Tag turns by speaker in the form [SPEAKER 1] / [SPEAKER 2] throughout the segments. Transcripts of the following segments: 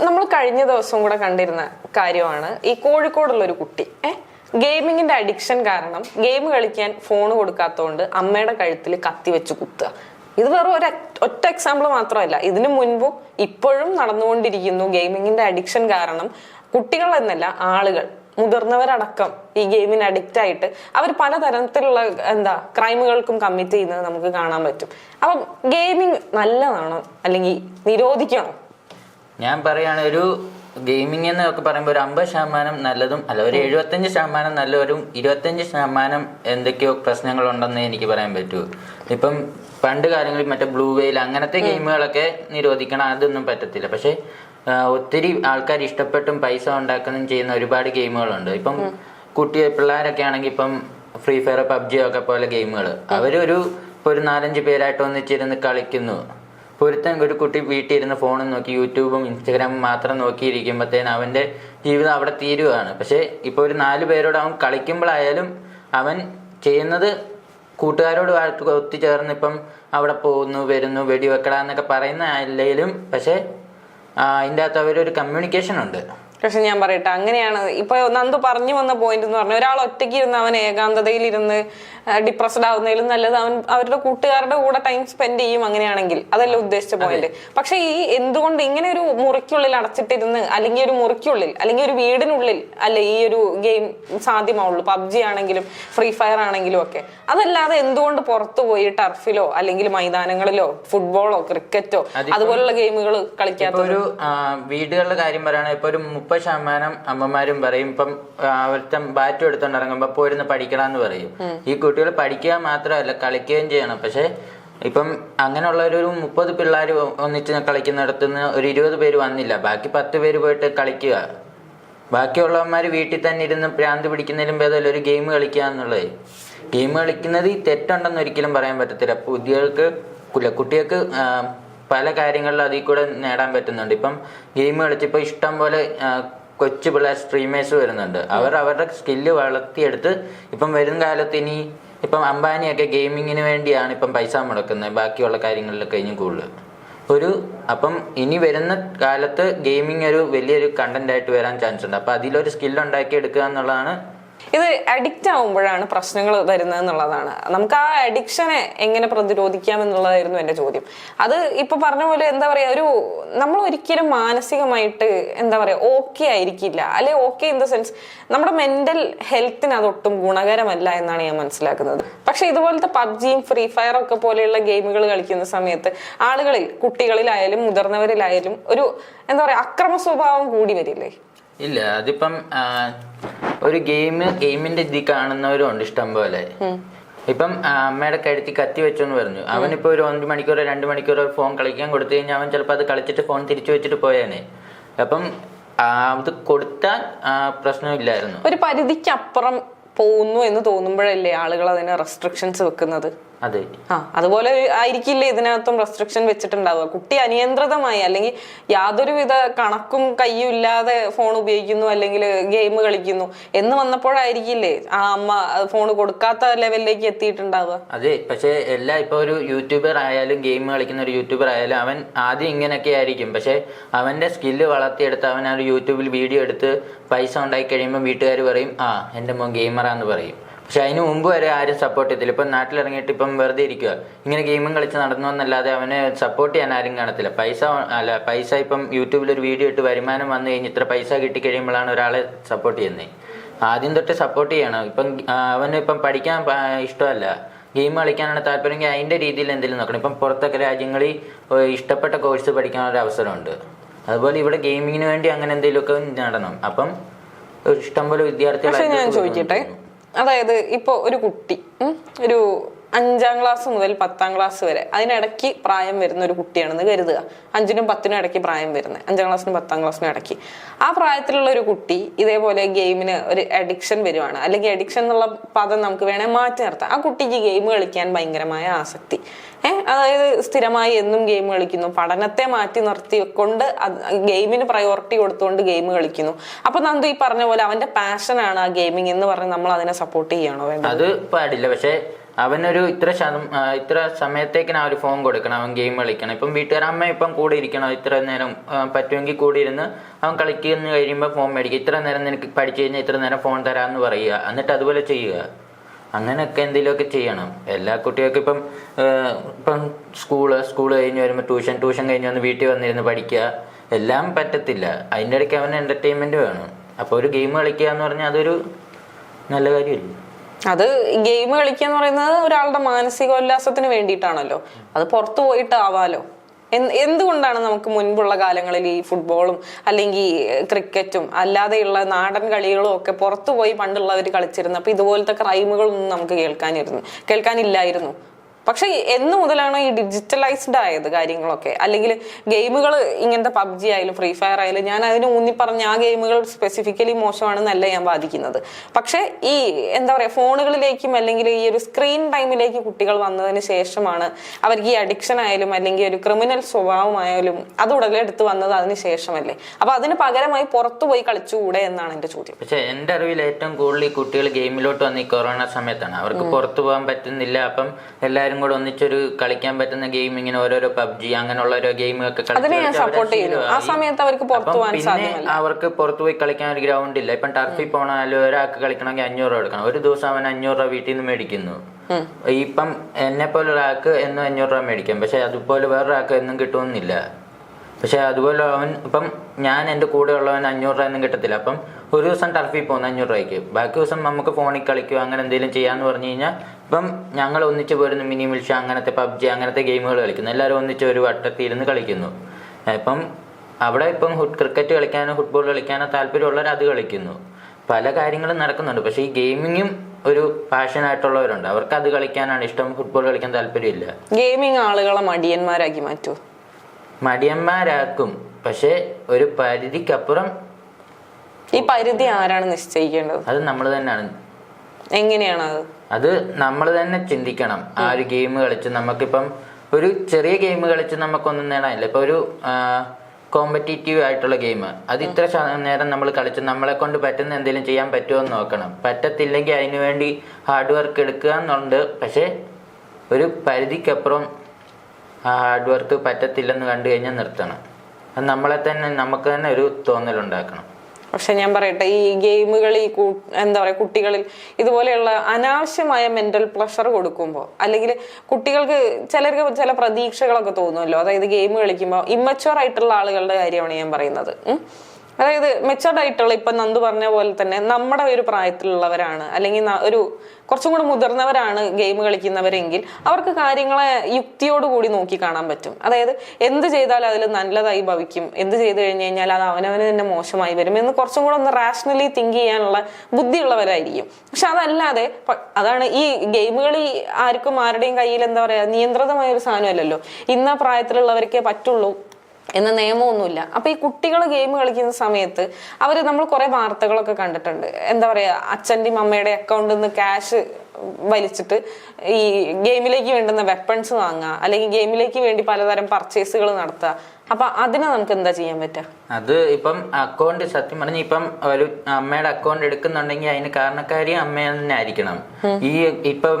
[SPEAKER 1] നമ്മൾ കഴിഞ്ഞ ദിവസം കൂടെ കണ്ടിരുന്ന കാര്യമാണ് ഈ കോഴിക്കോടുള്ള ഒരു കുട്ടി. ഏ? ഗെയിമിങ്ങിന്റെ അഡിക്ഷൻ കാരണം ഗെയിം കളിക്കാൻ ഫോൺ കൊടുക്കാത്തതുകൊണ്ട് അമ്മയുടെ കഴുത്തിൽ കത്തി വെച്ച് കുത്തുക. ഇത് വെറും ഒരു ഒറ്റ എക്സാമ്പിൾ മാത്രമല്ല. ഇതിനു മുൻപും ഇപ്പോഴും നടന്നുകൊണ്ടിരിക്കുന്നു ഗെയിമിങ്ങിന്റെ അഡിക്ഷൻ കാരണം കുട്ടികൾ എന്നല്ല ആളുകൾ. മുതിർന്നവരടക്കം ഈ ഗെയിമിന് അഡിക്റ്റ് ആയിട്ട് അവർ പലതരത്തിലുള്ള എന്താ ക്രൈമുകൾക്കും കമ്മിറ്റ് ചെയ്യുന്നത് നമുക്ക് കാണാൻ പറ്റും. അപ്പം ഗെയിമിങ് നല്ലതാണോ? അല്ലെങ്കിൽ നിരോധിക്കണോ?
[SPEAKER 2] ഞാൻ പറയാണ് ഒരു ഗെയിമിംഗ് എന്നൊക്കെ പറയുമ്പോൾ ഒരു അമ്പത് ശതമാനം നല്ലതും അല്ല ഒരു എഴുപത്തഞ്ച് ശതമാനം നല്ലവരും ഇരുപത്തഞ്ച് ശതമാനം എന്തൊക്കെയോ പ്രശ്നങ്ങളുണ്ടെന്ന് എനിക്ക് പറയാൻ പറ്റൂ. ഇപ്പം പണ്ട് കാലങ്ങളിൽ മറ്റേ ബ്ലൂ വെയിൽ അങ്ങനത്തെ ഗെയിമുകളൊക്കെ നിരോധിക്കണം അതൊന്നും പറ്റത്തില്ല. പക്ഷെ ഒത്തിരി ആൾക്കാർ ഇഷ്ടപ്പെട്ടും പൈസ ഉണ്ടാക്കുന്നതും ചെയ്യുന്ന ഒരുപാട് ഗെയിമുകളുണ്ട്. ഇപ്പം കുട്ടി പിള്ളേരൊക്കെ ആണെങ്കിൽ ഇപ്പം ഫ്രീ ഫയർ പബ്ജി ഒക്കെ പോലെ ഗെയിമുകൾ അവരൊരു ഇപ്പൊ ഒരു നാലഞ്ച് പേരായിട്ട് ഒന്നിച്ചിരുന്ന് കളിക്കുന്നു. ഒരുത്തൻ ഒരു കുട്ടി വീട്ടിൽ ഇരുന്ന് ഫോണും നോക്കി യൂട്യൂബും ഇൻസ്റ്റഗ്രാമും മാത്രം നോക്കിയിരിക്കുമ്പോഴത്തേന് അവന്റെ ജീവിതം അവിടെ തീരുവാണ്. പക്ഷേ ഇപ്പൊ ഒരു നാല് പേരോട് അവൻ കളിക്കുമ്പോഴായാലും അവൻ ചെയ്യുന്നത് കൂട്ടുകാരോട് ഒത്തുചേർന്ന് ഇപ്പം അവിടെ പോകുന്നു വരുന്നു വെടിവെക്കടാന്നൊക്കെ പറയുന്ന അല്ലെങ്കിലും പക്ഷെ അതിന്റെ അകത്ത് അവരൊരു കമ്മ്യൂണിക്കേഷൻ ഉണ്ട്.
[SPEAKER 1] പക്ഷെ ഞാൻ പറയട്ടെ അങ്ങനെയാണ്. ഇപ്പൊ നന്ദു പറഞ്ഞു വന്ന പോയിന്റ് എന്ന് പറഞ്ഞാൽ ഒരാൾ ഒറ്റയ്ക്ക് ഇരുന്ന് അവൻ ഏകാന്തതയിൽ ഇരുന്ന് ഡിപ്രസ്ഡ് ആവുന്നതിലും നല്ലത് അവൻ അവരുടെ കൂട്ടുകാരുടെ കൂടെ ടൈം സ്പെൻഡ് ചെയ്യും അങ്ങനെയാണെങ്കിൽ. അതല്ല ഉദ്ദേശിച്ച പോയിന്റ് പക്ഷെ ഈ എന്തുകൊണ്ട് ഇങ്ങനെ ഒരു മുറിക്കുള്ളിൽ അടച്ചിട്ടിരുന്ന് അല്ലെങ്കിൽ ഒരു മുറിക്കുള്ളിൽ അല്ലെങ്കിൽ ഒരു വീടിനുള്ളിൽ അല്ല ഈ ഒരു ഗെയിം സാധ്യമാവുള്ളൂ? പബ്ജി ആണെങ്കിലും ഫ്രീ ഫയർ ആണെങ്കിലും ഒക്കെ. അതല്ലാതെ എന്തുകൊണ്ട് പുറത്തു പോയി ടർഫിലോ അല്ലെങ്കിൽ മൈതാനങ്ങളിലോ ഫുട്ബോളോ ക്രിക്കറ്റോ അതുപോലുള്ള ഗെയിമുകൾ കളിക്കാത്ത
[SPEAKER 2] ഒരു വീടുകളുടെ കാര്യം പറയുകയാണെങ്കിൽ ഇപ്പൊ ഒരു മുപ്പത് ശതമാനം അമ്മമാരും പറയും ഇപ്പം അവരുടെ ബാറ്റും എടുത്തോണ്ട് ഇറങ്ങുമ്പോ പോയിരുന്ന് പഠിക്കണമെന്ന് പറയും. ഈ കുട്ടികൾ പഠിക്കുക മാത്രമല്ല കളിക്കുകയും ചെയ്യണം. പക്ഷെ ഇപ്പം അങ്ങനെയുള്ള ഒരു മുപ്പത് പിള്ളേർ ഒന്നിച്ച് കളിക്കുന്നിടത്ത് നിന്ന് ഒരു ഇരുപത് പേര് വന്നില്ല. ബാക്കി പത്ത് പേര് പോയിട്ട് കളിക്കുക. ബാക്കിയുള്ളവന്മാർ വീട്ടിൽ തന്നെ ഇരുന്ന് പ്രാന്ത് പിടിക്കുന്നതിലും ഭേദമല്ല. ഒരു ഗെയിം കളിക്കുക എന്നുള്ളത്. ഗെയിം കളിക്കുന്നത് തെറ്റുണ്ടെന്ന് ഒരിക്കലും പറയാൻ പറ്റത്തില്ല. കുട്ടികൾക്ക് കുട്ടികൾക്ക് പല കാര്യങ്ങളിലും അതിൽ കൂടെ നേടാൻ പറ്റുന്നുണ്ട്. ഇപ്പം ഗെയിം കളിച്ചിപ്പോൾ ഇഷ്ടം പോലെ കൊച്ചു പിള്ളേർ സ്ട്രീമേഴ്സ് വരുന്നുണ്ട്. അവർ അവരുടെ സ്കില്ല് വളർത്തിയെടുത്ത് ഇപ്പം വരും കാലത്ത് ഇനി ഇപ്പം അംബാനിയൊക്കെ ഗെയിമിങ്ങിന് വേണ്ടിയാണ് ഇപ്പം പൈസ മുടക്കുന്നത്. ബാക്കിയുള്ള കാര്യങ്ങളിലൊക്കെ ഇനി കൂടുതൽ. ഒരു അപ്പം ഇനി വരുന്ന കാലത്ത് ഗെയിമിംഗ് ഒരു വലിയൊരു കണ്ടന്റ് ആയിട്ട് വരാൻ ചാൻസ് ഉണ്ട്. അപ്പൊ അതിലൊരു സ്കില്ല് ഉണ്ടാക്കി എടുക്കുക എന്നുള്ളതാണ്
[SPEAKER 1] ഇത് അഡിക്റ്റ് ആവുമ്പോഴാണ് പ്രശ്നങ്ങൾ വരുന്നത് എന്നുള്ളതാണ് നമുക്ക് ആ അഡിക്ഷനെ എങ്ങനെ പ്രതിരോധിക്കാം എന്നുള്ളതായിരുന്നു എന്റെ ചോദ്യം. അത് ഇപ്പൊ പറഞ്ഞ പോലെ എന്താ പറയാ ഒരു നമ്മൾ ഒരിക്കലും മാനസികമായിട്ട് എന്താ പറയാ ഓക്കെ ആയിരിക്കില്ല. അല്ലെ ഓക്കെ ഇൻ ദ സെൻസ് നമ്മുടെ മെന്റൽ ഹെൽത്തിന് അതൊട്ടും ഗുണകരമല്ല എന്നാണ് ഞാൻ മനസ്സിലാക്കുന്നത്. പക്ഷെ ഇതുപോലത്തെ പബ്ജിയും ഫ്രീ ഫയർ ഒക്കെ പോലെയുള്ള ഗെയിമുകൾ കളിക്കുന്ന സമയത്ത് ആളുകളിൽ കുട്ടികളിലായാലും മുതിർന്നവരിലായാലും ഒരു എന്താ പറയാ അക്രമ സ്വഭാവം കൂടി വരില്ലേ?
[SPEAKER 2] ഇല്ല അതിപ്പം ഒരു ഗെയിം ഗെയിമിന്റെ ഇതി കാണുന്നവരും ഉണ്ട് ഇഷ്ടം പോലെ. ഇപ്പം അമ്മയുടെ കഴുത്തി കത്തി വെച്ചെന്ന് പറഞ്ഞു. അവനിപ്പോ ഒരു ഒരു മണിക്കൂറോ രണ്ട് മണിക്കൂറോ ഫോൺ കളിക്കാൻ കൊടുത്തു കഴിഞ്ഞാൽ അവൻ ചിലപ്പോൾ അത് കളിച്ചിട്ട് ഫോൺ തിരിച്ചു വെച്ചിട്ട് പോയേനെ. അപ്പം അത് കൊടുത്താൽ പ്രശ്നമില്ലായിരുന്നു
[SPEAKER 1] ഒരു പരിധിക്കപ്പുറം പോകുന്നു എന്ന് തോന്നുമ്പോഴല്ലേ ആളുകൾ അതിന് റെസ്ട്രിക്ഷൻസ് വെക്കുന്നത്?
[SPEAKER 2] അതെ.
[SPEAKER 1] ആ അതുപോലെ ആയിരിക്കില്ല ഇതിനകത്തും റെസ്ട്രിക്ഷൻ വെച്ചിട്ടുണ്ടാവുക. കുട്ടി അനിയന്ത്രിതമായി അല്ലെങ്കിൽ യാതൊരുവിധ കണക്കും കയ്യും ഇല്ലാതെ ഫോൺ ഉപയോഗിക്കുന്നു അല്ലെങ്കിൽ ഗെയിം കളിക്കുന്നു എന്ന് വന്നപ്പോഴായിരിക്കില്ലേ ആ അമ്മ ഫോൺ കൊടുക്കാത്ത ലെവലിലേക്ക് എത്തിയിട്ടുണ്ടാവുക?
[SPEAKER 2] അതെ പക്ഷെ എല്ലാ ഇപ്പൊ ഒരു യൂട്യൂബർ ആയാലും ഗെയിം കളിക്കുന്ന ഒരു യൂട്യൂബർ ആയാലും അവൻ ആദ്യം ഇങ്ങനെയൊക്കെ ആയിരിക്കും. പക്ഷെ അവന്റെ സ്കില്ല് വളർത്തിയെടുത്ത് അവൻ ആ ഒരു യൂട്യൂബിൽ വീഡിയോ എടുത്ത് പൈസ ഉണ്ടാക്കി കഴിയുമ്പോൾ വീട്ടുകാർ പറയും ആ എന്റെ മോൻ ഗെയിമറാന്ന് പറയും. പക്ഷെ അതിന് മുമ്പ് വരെ ആരും സപ്പോർട്ട് ചെയ്തില്ല. ഇപ്പം നാട്ടിലിറങ്ങിയിട്ട് ഇപ്പം വെറുതെ ഇരിക്കുക ഇങ്ങനെ ഗെയിമും കളിച്ച് നടന്നു എന്നല്ലാതെ അവനെ സപ്പോർട്ട് ചെയ്യാൻ ആരും കാണത്തില്ല. പൈസ അല്ല പൈസ ഇപ്പം യൂട്യൂബിൽ ഒരു വീഡിയോ ഇട്ട് വരുമാനം വന്നു കഴിഞ്ഞ് ഇത്ര പൈസ കിട്ടി കഴിയുമ്പോഴാണ് ഒരാളെ സപ്പോർട്ട് ചെയ്യുന്നത് ആദ്യം തൊട്ട് സപ്പോർട്ട് ചെയ്യണം. ഇപ്പം അവന് ഇപ്പം പഠിക്കാൻ ഇഷ്ടമല്ല. ഗെയിം കളിക്കാനാണ് താല്പര്യമെങ്കിൽ അതിന്റെ രീതിയിൽ എന്തെങ്കിലും നോക്കണം. ഇപ്പം പുറത്തൊക്കെ രാജ്യങ്ങളിൽ ഇഷ്ടപ്പെട്ട കോഴ്സ് പഠിക്കാനുള്ള അവസരമുണ്ട്. അതുപോലെ ഇവിടെ ഗെയിമിങ്ങിന് വേണ്ടി അങ്ങനെ എന്തെങ്കിലുമൊക്കെ നടണം. അപ്പം ഇഷ്ടംപോലെ വിദ്യാർത്ഥികൾ
[SPEAKER 1] ഞാൻ ചോദിക്കട്ടെ? അതായത് ഇപ്പൊ ഒരു കുട്ടി ഒരു അഞ്ചാം ക്ലാസ് മുതൽ പത്താം ക്ലാസ് വരെ. അതിനിടയ്ക്ക് പ്രായം വരുന്ന ഒരു കുട്ടിയാണെന്ന് കരുതുക. അഞ്ചിനും പത്തിനും ഇടയ്ക്ക് പ്രായം വരുന്നത്. അഞ്ചാം ക്ലാസ്സിനും പത്താം ക്ലാസ്സിനും ഇടയ്ക്ക്. ആ പ്രായത്തിലുള്ള ഒരു കുട്ടി ഇതേപോലെ ഗെയിമിന് ഒരു അഡിക്ഷൻ വരുവാണ്. അല്ലെങ്കിൽ അഡിക്ഷൻ എന്നുള്ള പദം നമുക്ക് വേണേൽ മാറ്റി നിർത്താം. ആ കുട്ടിക്ക് ഗെയിം കളിക്കാൻ ഭയങ്കരമായ ആസക്തി. ഏഹ് അതായത് സ്ഥിരമായി എന്നും ഗെയിം കളിക്കുന്നു. പഠനത്തെ മാറ്റി നിർത്തി കൊണ്ട് ഗെയിമിന് പ്രയോറിറ്റി കൊടുത്തുകൊണ്ട് ഗെയിം കളിക്കുന്നു. അപ്പൊ നന്ദു ഈ പറഞ്ഞ പോലെ അവന്റെ പാഷനാണ് ആ ഗെയിമിംഗ് എന്ന് പറഞ്ഞ് നമ്മൾ അതിനെ സപ്പോർട്ട് ചെയ്യണോ വേണ്ടത്?
[SPEAKER 2] അത് പാടില്ല. പക്ഷെ അവനൊരു ഇത്ര ശതം ഇത്ര സമയത്തേക്കിന് ആ ഒരു ഫോൺ കൊടുക്കണം അവൻ ഗെയിം കളിക്കണം. ഇപ്പം വീട്ടുകാർ അമ്മ ഇപ്പം കൂടെ ഇരിക്കണം ഇത്ര നേരം പറ്റുമെങ്കിൽ കൂടി ഇരുന്ന് അവൻ കളിക്കുന്ന കഴിയുമ്പോൾ ഫോൺ മേടിക്കുക ഇത്ര നേരം നിനക്ക് പഠിച്ചു കഴിഞ്ഞാൽ ഇത്ര നേരം ഫോൺ തരാമെന്ന് പറയുക. എന്നിട്ട് അതുപോലെ ചെയ്യുക. അങ്ങനെയൊക്കെ എന്തെങ്കിലുമൊക്കെ ചെയ്യണം. എല്ലാ കുട്ടികൾക്കും ഇപ്പം ഇപ്പം സ്കൂൾ സ്കൂൾ കഴിഞ്ഞ് വരുമ്പോൾ ട്യൂഷൻ ട്യൂഷൻ കഴിഞ്ഞ് വന്ന് വീട്ടിൽ വന്നിരുന്ന് പഠിക്കുക. എല്ലാം പറ്റത്തില്ല. അതിന്റെ ഇടയ്ക്ക് അവന് എന്റർടൈൻമെന്റ് വേണം. അപ്പോൾ ഒരു ഗെയിം കളിക്കുക എന്ന് പറഞ്ഞാൽ അതൊരു നല്ല കാര്യമില്ല?
[SPEAKER 1] അത് ഗെയിം കളിക്കുക എന്ന് പറയുന്നത് ഒരാളുടെ മാനസികോല്ലാസത്തിന് വേണ്ടിയിട്ടാണല്ലോ. അത് പുറത്തു പോയിട്ടാവാലോ. എന്ത് എന്തുകൊണ്ടാണ് നമുക്ക് മുൻപുള്ള കാലങ്ങളിൽ ഈ ഫുട്ബോളും അല്ലെങ്കിൽ ക്രിക്കറ്റും അല്ലാതെയുള്ള നാടൻ കളികളും ഒക്കെ പുറത്തു പോയി പണ്ടുള്ളവർ കളിച്ചിരുന്നു അപ്പൊ ഇതുപോലത്തെ ക്രൈമുകളൊന്നും നമുക്ക് കേൾക്കാനിരുന്നു. കേൾക്കാനില്ലായിരുന്നു. പക്ഷെ എന്ന് മുതലാണ് ഈ ഡിജിറ്റലൈസ്ഡ് ആയത് കാര്യങ്ങളൊക്കെ? അല്ലെങ്കിൽ ഗെയിമുകൾ ഇങ്ങനത്തെ പബ്ജി ആയാലും ഫ്രീ ഫയർ ആയാലും ഞാൻ അതിന് ഊന്നി പറഞ്ഞ ആ ഗെയിമുകൾ സ്പെസിഫിക്കലി മോശമാണെന്നല്ല ഞാൻ ബാധിക്കുന്നത് പക്ഷെ ഈ എന്താ പറയാ ഫോണുകളിലേക്കും അല്ലെങ്കിൽ ഈ ഒരു സ്ക്രീൻ ടൈമിലേക്ക് കുട്ടികൾ വന്നതിന് ശേഷമാണ് അവർക്ക് ഈ അഡിക്ഷൻ ആയാലും അല്ലെങ്കിൽ ഒരു ക്രിമിനൽ സ്വഭാവമായാലും അത് ഉടലെടുത്ത് വന്നത് അതിന് ശേഷമല്ലേ? അപ്പൊ അതിന് പകരമായി പുറത്തു പോയി കളിച്ചുകൂടെ എന്നാണ് എന്റെ ചോദ്യം.
[SPEAKER 2] പക്ഷെ എന്റെ അറിവിൽ ഏറ്റവും കൂടുതൽ ഈ കുട്ടികൾ ഗെയിമിലോട്ട് വന്ന ഈ കൊറോണ സമയത്താണ്. അവർക്ക് പുറത്തു പോകാൻ പറ്റുന്നില്ല. അപ്പം എല്ലാവരും കൂടെ ഒന്നിച്ചൊരു കളിക്കാൻ പറ്റുന്ന ഗെയിം ഇങ്ങനെ ഓരോരോ പബ്ജി അങ്ങനെയുള്ള ഓരോ ഗെയിമൊക്കെ പിന്നെ അവർക്ക് പുറത്തു പോയി കളിക്കാൻ ഒരു ഗ്രൗണ്ട് ഇല്ല. ഇപ്പം ടർഫിൽ പോകണമെങ്കിൽ ഒരാൾക്ക് കളിക്കണമെങ്കിൽ അഞ്ഞൂറ് രൂപ എടുക്കണം ഒരു ദിവസം അവൻ അഞ്ഞൂറ് രൂപ വീട്ടിൽ നിന്ന് മേടിക്കുന്നു. ഇപ്പം എന്നെ പോലെ ഒരാൾക്ക് എന്നും അഞ്ഞൂറ് രൂപ മേടിക്കാം. പക്ഷെ അതുപോലെ വേറൊരാൾക്ക് എന്നും കിട്ടുമെന്നില്ല പക്ഷെ അതുപോലെ അവൻ ഇപ്പം ഞാൻ എന്റെ കൂടെ ഉള്ളവൻ അഞ്ഞൂറ് രൂപ ഒന്നും കിട്ടത്തില്ല. അപ്പം ഒരു ദിവസം ടർഫിൽ പോകുന്ന അഞ്ഞൂറ് രൂപയ്ക്ക്. ബാക്കി ദിവസം നമുക്ക് ഫോണിൽ കളിക്കുകയോ അങ്ങനെ എന്തെങ്കിലും ചെയ്യാന്ന് പറഞ്ഞു കഴിഞ്ഞാൽ ഇപ്പം ഞങ്ങൾ ഒന്നിച്ച് പോരുന്ന മിനി മിൽഷ അങ്ങനത്തെ പബ്ജി അങ്ങനത്തെ ഗെയിമുകൾ കളിക്കുന്നു. എല്ലാവരും ഒന്നിച്ച് ഒരു വട്ടത്തിൽ ഇരുന്ന് കളിക്കുന്നു. ഇപ്പം അവിടെ ഇപ്പം ക്രിക്കറ്റ് കളിക്കാനോ ഫുട്ബോൾ കളിക്കാനോ താല്പര്യമുള്ളവർ അത് കളിക്കുന്നു. പല കാര്യങ്ങളും നടക്കുന്നുണ്ട്. പക്ഷേ ഈ ഗെയിമിങ്ങും ഒരു പാഷൻ ആയിട്ടുള്ളവരുണ്ട്. അവർക്ക് അത് കളിക്കാനാണ് ഇഷ്ടം. ഫുട്ബോൾ കളിക്കാൻ താല്പര്യമില്ല.
[SPEAKER 1] ഗെയിമിങ് ആളുകളെ മടിയന്മാരാക്കി മാറ്റൂ.
[SPEAKER 2] മടിയന്മാരാക്കും. പക്ഷെ ഒരു പരിധിക്കപ്പുറം
[SPEAKER 1] ഈ പരിധി ആരാണ് നിശ്ചയിക്കേണ്ടത്?
[SPEAKER 2] അത് നമ്മൾ തന്നെയാണ്.
[SPEAKER 1] എങ്ങനെയാണ് അത്?
[SPEAKER 2] അത് നമ്മൾ തന്നെ ചിന്തിക്കണം. ആ ഒരു ഗെയിം കളിച്ച് നമുക്കിപ്പം ഒരു ചെറിയ ഗെയിം കളിച്ച് നമുക്കൊന്നും നേടാനില്ല. ഇപ്പൊ ഒരു കോമ്പറ്റീറ്റീവ് ആയിട്ടുള്ള ഗെയിം. അത് ഇത്ര നേരം നമ്മൾ കളിച്ച് നമ്മളെ കൊണ്ട് പറ്റുന്ന എന്തെങ്കിലും ചെയ്യാൻ പറ്റുമോ എന്ന് നോക്കണം. പറ്റത്തില്ലെങ്കിൽ അതിനു വേണ്ടി ഹാർഡ് വർക്ക് എടുക്കുക എന്നുണ്ട്. പക്ഷെ ഒരു പരിധിക്കപ്പുറം ആ ഹാർഡ് വർക്ക് പറ്റത്തില്ലെന്ന് കണ്ടു കഴിഞ്ഞാൽ നിർത്തണം. അത് നമ്മളെ തന്നെ നമുക്ക് തന്നെ ഒരു തോന്നലുണ്ടാക്കണം.
[SPEAKER 1] പക്ഷെ ഞാൻ പറയട്ടെ ഈ ഗെയിമുകൾ ഈ എന്താ പറയുക കുട്ടികളിൽ ഇതുപോലെയുള്ള അനാവശ്യമായ മെന്റൽ പ്രഷർ കൊടുക്കുമ്പോൾ അല്ലെങ്കിൽ കുട്ടികൾക്ക് ചിലർക്ക് ചില പ്രതീക്ഷകളൊക്കെ തോന്നുമല്ലോ അതായത് ഗെയിം കളിക്കുമ്പോൾ ഇമ്മച്ചുവർ ആയിട്ടുള്ള ആളുകളുടെ കാര്യമാണ് ഞാൻ പറയുന്നത്. അതായത് മെച്ചോർഡ് ആയിട്ടുള്ള ഇപ്പൊ നന്ദു പറഞ്ഞ പോലെ തന്നെ നമ്മുടെ ഒരു പ്രായത്തിലുള്ളവരാണ് അല്ലെങ്കിൽ ഒരു കുറച്ചും കൂടെ മുതിർന്നവരാണ് ഗെയിം കളിക്കുന്നവരെങ്കിൽ അവർക്ക് കാര്യങ്ങളെ യുക്തിയോടുകൂടി നോക്കി കാണാൻ പറ്റും. അതായത് എന്ത് ചെയ്താൽ അതിൽ നല്ലതായി ഭവിക്കും. എന്ത് ചെയ്തു കഴിഞ്ഞു കഴിഞ്ഞാൽ അത് അവനവന് തന്നെ മോശമായി വരും എന്ന് കുറച്ചും കൂടെ ഒന്ന് റാഷണലി തിങ്ക് ചെയ്യാനുള്ള ബുദ്ധിയുള്ളവരായിരിക്കും. പക്ഷെ അതല്ലാതെ അതാണ് ഈ ഗെയിമുകൾ ആർക്കും ആരുടെയും കയ്യിൽ എന്താ പറയാ നിയന്ത്രിതമായ ഒരു സാധനമല്ലല്ലോ. ഇന്ന പ്രായത്തിലുള്ളവർക്കേ പറ്റുള്ളൂ. എന്ന നിയമമൊന്നുമില്ല. അപ്പൊ ഈ കുട്ടികൾ ഗെയിം കളിക്കുന്ന സമയത്ത് അവർ നമ്മൾ കുറെ വാർത്തകളൊക്കെ കണ്ടിട്ടുണ്ട്. എന്താ പറയാ അച്ഛന്റെയും അമ്മയുടെ അക്കൗണ്ടിൽ നിന്ന് ക്യാഷ് വലിച്ചിട്ട് ഈ ഗെയിമിലേക്ക് വേണ്ടുന്ന വെപ്പൺസ് വാങ്ങുക അല്ലെങ്കിൽ ഗെയിമിലേക്ക് വേണ്ടി പലതരം പർച്ചേസുകൾ നടത്തുക. അപ്പൊ അതിനെ നമുക്ക് എന്താ ചെയ്യാൻ പറ്റുക?
[SPEAKER 2] അത് ഇപ്പം അക്കൗണ്ട് സത്യം പറഞ്ഞ ഇപ്പം ഒരു അമ്മയുടെ അക്കൗണ്ട് എടുക്കുന്നുണ്ടെങ്കിൽ അതിന് കാരണക്കാരി അമ്മ തന്നെ ആയിരിക്കണം. ഈ ഇപ്പം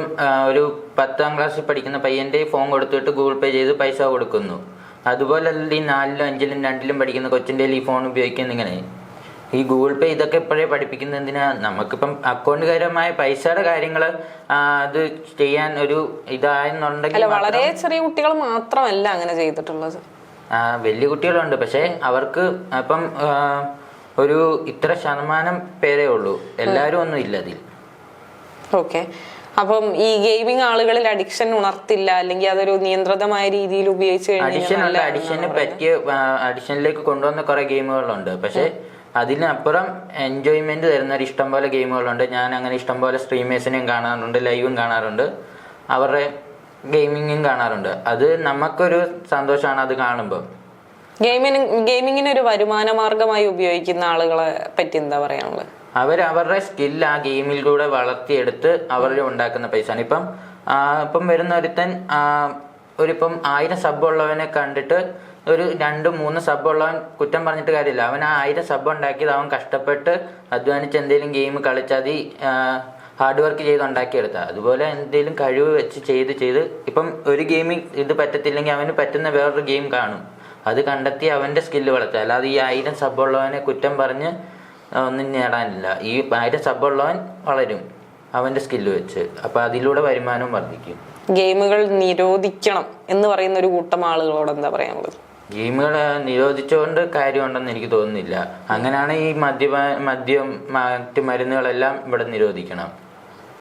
[SPEAKER 2] ഒരു പത്താം ക്ലാസ്സിൽ പഠിക്കുന്ന പയ്യന്റെ ഫോൺ കൊടുത്തിട്ട് ഗൂഗിൾ പേ ചെയ്ത് പൈസ കൊടുക്കുന്നു. അതുപോലല്ല ഈ നാലിലും അഞ്ചിലും രണ്ടിലും പഠിക്കുന്ന കൊച്ചിന്റെ ഈ ഫോൺ ഉപയോഗിക്കുന്ന ഇങ്ങനെ ഈ ഗൂഗിൾ പേ ഇതൊക്കെ ഇപ്പോഴേ പഠിപ്പിക്കുന്നത് എന്തിനാ? നമുക്കിപ്പം അക്കൗണ്ട്കരമായ പൈസയുടെ കാര്യങ്ങൾ അത് ചെയ്യാൻ ഒരു ഇതായെന്നുണ്ടെങ്കിൽ
[SPEAKER 1] വളരെ ചെറിയ കുട്ടികൾ മാത്രമല്ല അങ്ങനെ ചെയ്തിട്ടുള്ളത്.
[SPEAKER 2] വലിയ കുട്ടികളുണ്ട്. പക്ഷെ അവർക്ക് അപ്പം ഒരു ഇത്ര ശതമാനം പേരേ ഉള്ളൂ. എല്ലാവരും ഒന്നും ഇല്ല അതിൽ.
[SPEAKER 1] ഓക്കെ. അപ്പം ഈ ഗെയിമിംഗ് ആളുകളിൽ അഡിക്ഷൻ ഉണർത്തില്ല അല്ലെങ്കിൽ അതൊരു നിയന്ത്രിതമായ രീതിയിൽ ഉപയോഗിച്ച് കഴിഞ്ഞാൽ
[SPEAKER 2] അഡിഷന് പറ്റിയ അഡിക്ഷനിലേക്ക് കൊണ്ടുവന്ന കുറെ ഗെയിമുകളുണ്ട്. പക്ഷെ അതിനപ്പുറം എൻജോയ്മെന്റ് തരുന്ന ഒരു ഇഷ്ടം പോലെ ഗെയിമുകളുണ്ട്. ഞാൻ അങ്ങനെ ഇഷ്ടം പോലെ സ്ട്രീമേഴ്സിനെയും കാണാറുണ്ട് ലൈവും കാണാറുണ്ട്. അവരുടെ ഗെയിമിങ്ങും കാണാറുണ്ട്. അത് നമുക്കൊരു സന്തോഷമാണ് അത് കാണുമ്പോൾ
[SPEAKER 1] ഗെയിമിന് ഗെയിമിങ്ങിന് ഒരു വരുമാന മാർഗമായി ഉപയോഗിക്കുന്ന ആളുകളെ പറ്റി എന്താ പറയാനുള്ളത്?
[SPEAKER 2] അവർ അവരുടെ സ്കിൽ ആ ഗെയിമിലൂടെ വളർത്തിയെടുത്ത് അവർ ഉണ്ടാക്കുന്ന പൈസയാണ്. ഇപ്പം ഇപ്പം വരുന്ന ഒരുത്തൻ ഒരിപ്പം ആയിരം സബ് ഉള്ളവനെ കണ്ടിട്ട് ഒരു രണ്ട് മൂന്ന് സബ് ഉള്ളവൻ കുറ്റം പറഞ്ഞിട്ട് കാര്യമില്ല. അവൻ ആ ആയിരം സബ് ഉണ്ടാക്കിയത് അവൻ കഷ്ടപ്പെട്ട് അധ്വാനിച്ച് എന്തെങ്കിലും ഗെയിം കളിച്ചാൽ ഹാർഡ് വർക്ക് ചെയ്ത് ഉണ്ടാക്കിയെടുത്ത. അതുപോലെ എന്തെങ്കിലും കഴിവ് വെച്ച് ചെയ്ത് ചെയ്ത് ഇപ്പം ഒരു ഗെയിമിൽ ഇത് പറ്റത്തില്ലെങ്കിൽ അവന് പറ്റുന്ന വേറൊരു ഗെയിം കാണും. അത് കണ്ടെത്തി അവന്റെ സ്കില്ല് വളർത്തുക. അല്ലാതെ ഈ ആയിരം സബ് ഉള്ളവനെ കുറ്റം പറഞ്ഞ് ഒന്നും നേടാനില്ല. ഈ ആയിരം ഉള്ളവൻ വളരും അവന്റെ സ്കില്ല് വെച്ച്. അപ്പൊ അതിലൂടെ വരുമാനവും വർദ്ധിക്കും.
[SPEAKER 1] ഗെയിമുകൾ നിരോധിക്കണം എന്ന് പറയുന്ന ഒരു കൂട്ടം ആളുകളോട് എന്താ പറയാനുള്ളത്
[SPEAKER 2] ഗെയിമുകൾ നിരോധിച്ചുകൊണ്ട് കാര്യമുണ്ടെന്ന് എനിക്ക് തോന്നുന്നില്ല. അങ്ങനെയാണ് ഈ മദ്യ മദ്യം മറ്റ് മരുന്നുകളെല്ലാം ഇവിടെ നിരോധിക്കണം.